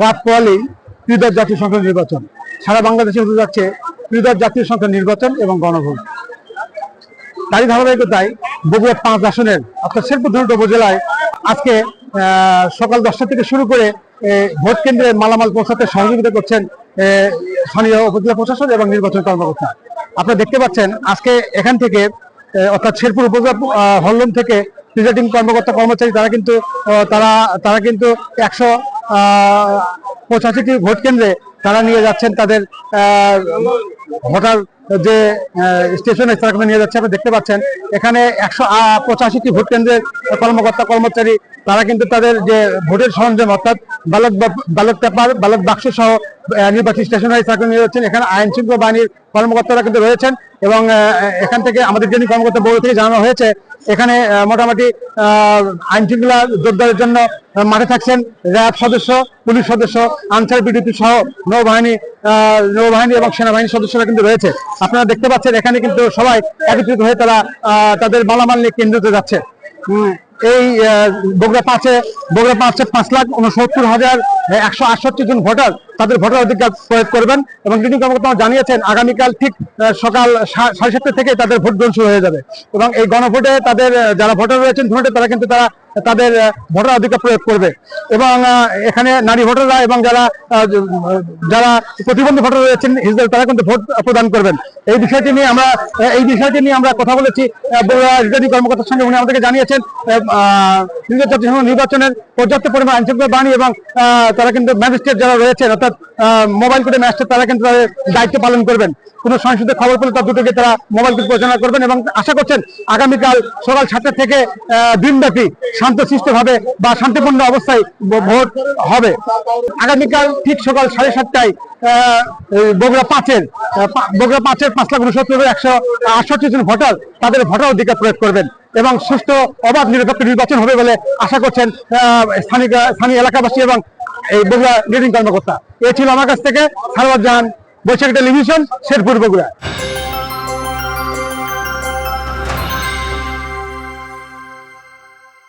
রাত পোয়ালেই ত্রিদশ জাতীয় সংসদ নির্বাচন। সারা বাংলাদেশে হতে যাচ্ছে ত্রিদশ জাতীয় সংসদ নির্বাচন এবং গণভোট। তারই ধারাবাহিকতায় বগুড়া পাঁচ আসনের, অর্থাৎ শেরপুর উপজেলায় আজকে সকাল দশটা থেকে শুরু করে ভোট কেন্দ্রে মালামাল পৌঁছাতে সহযোগিতা করছেন স্থানীয় উপজেলা প্রশাসন এবং নির্বাচন কর্মকর্তা। আপনারা দেখতে পাচ্ছেন, আজকে এখান থেকে অর্থাৎ শেরপুর উপজেলা হলরুম থেকে প্রিজাইডিং কর্মকর্তা কর্মচারী, তারা কিন্তু তারা তারা কিন্তু একশো পঁচাশিটি ভোট কেন্দ্রে তারা নিয়ে যাচ্ছেন তাদের ভোটার যে স্টেশনে তারা নিয়ে যাচ্ছে, আপনি দেখতে পাচ্ছেন। এখানে একশো পঁচাশিটি ভোট কেন্দ্রের কর্মকর্তা, কর্মচারী, তারা কিন্তু তাদের যে ভোটের সরঞ্জাম, অর্থাৎ ব্যালট ব্যালট পেপার, ব্যালট বাক্স সহ নির্বাচনী স্টেশনারি তারা নিয়ে যাচ্ছেন। এখানে আইন শৃঙ্খলা বাহিনীর কর্মকর্তারা কিন্তু রয়েছেন এবং এখান থেকে আমাদের যিনি কর্মকর্তা বড় থেকে জানানো হয়েছে এখানে মোটামুটি আইন শৃঙ্খলা জোরদারের জন্য মাঠে থাকছেন র্যাব সদস্য, পুলিশ সদস্য, আনসার বিডিপি সহ নৌবাহিনী নৌবাহিনী এবং সেনাবাহিনীর সদস্যরা কিন্তু রয়েছে। আপনারা দেখতে পাচ্ছেন, এখানে কিন্তু সবাই একত্রিত হয়ে তারা তাদের মালামাল নিয়ে কেন্দ্রিত যাচ্ছে। এই বগুড়া পাঁচে বগুড়া পাঁচে পাঁচ লাখ উনসত্তর হাজার একশো আটষট্টি জন ভোটার তাদের ভোটার অধিকার প্রয়োগ করবেন এবং রিটার্নিং কর্মকর্তা জানিয়েছেন, আগামীকাল ঠিক সকাল সাড়ে সাতটা থেকে তাদের ভোট গ্রহণ শুরু হয়ে যাবে। এবং এই গণভোটে তাদের যারা ভোটার রয়েছেন ভোটে তারা কিন্তু তারা, তাদের ভোটার অধিকার প্রয়োগ করবে। এবং এখানে নারী ভোটাররা এবং যারা যারা প্রতিবন্ধী ভোটার রয়েছেন হিজড়া তারা কিন্তু ভোট প্রদান করবেন। এই বিষয়টি নিয়ে আমরা, এই বিষয়টি নিয়ে আমরা কথা বলেছি রিটার্নিং কর্মকর্তার সঙ্গে। উনি আমাদেরকে জানিয়েছেন নির্বাচনের পর্যাপ্ত পরিমাণ আইন শৃঙ্খলা বাহিনী এবং তারা কিন্তু ম্যাজিস্ট্রেট যারা রয়েছেন, অর্থাৎ মোবাইল কোর্টে ম্যাজিস্ট্রেট তারা কিন্তু তাদের দায়িত্ব পালন করবেন। কোনো সংসদের খবর পেলে তার দুটোকে তারা মোবাইল কোর্ট পরিচালনা করবেন এবং আশা করছেন আগামীকাল সকাল সাতটা থেকে দিনব্যাপী শান্তশিষ্টভাবে বা শান্তিপূর্ণ অবস্থায় ভোট হবে। আগামীকাল ঠিক সকাল সাড়ে সাতটায় বগুড়া পাঁচের বগুড়া পাঁচের পাঁচ লাখ উনসত্তর একশো আটষট্টি জন ভোটার তাদের ভোটার অধিকার প্রয়োগ করবেন এবং সুষ্ঠু, অবাধ, নিরপেক্ষ নির্বাচন হবে বলে আশা করছেন স্থানীয় স্থানীয় এলাকাবাসী এবং এই বগুড়া রিটার্নিং কর্মকর্তা। এ ছিল আমার কাছ থেকে সারওয়ার জাহান, বৈশাখী টেলিভিশন, শেরপুর বগুড়া।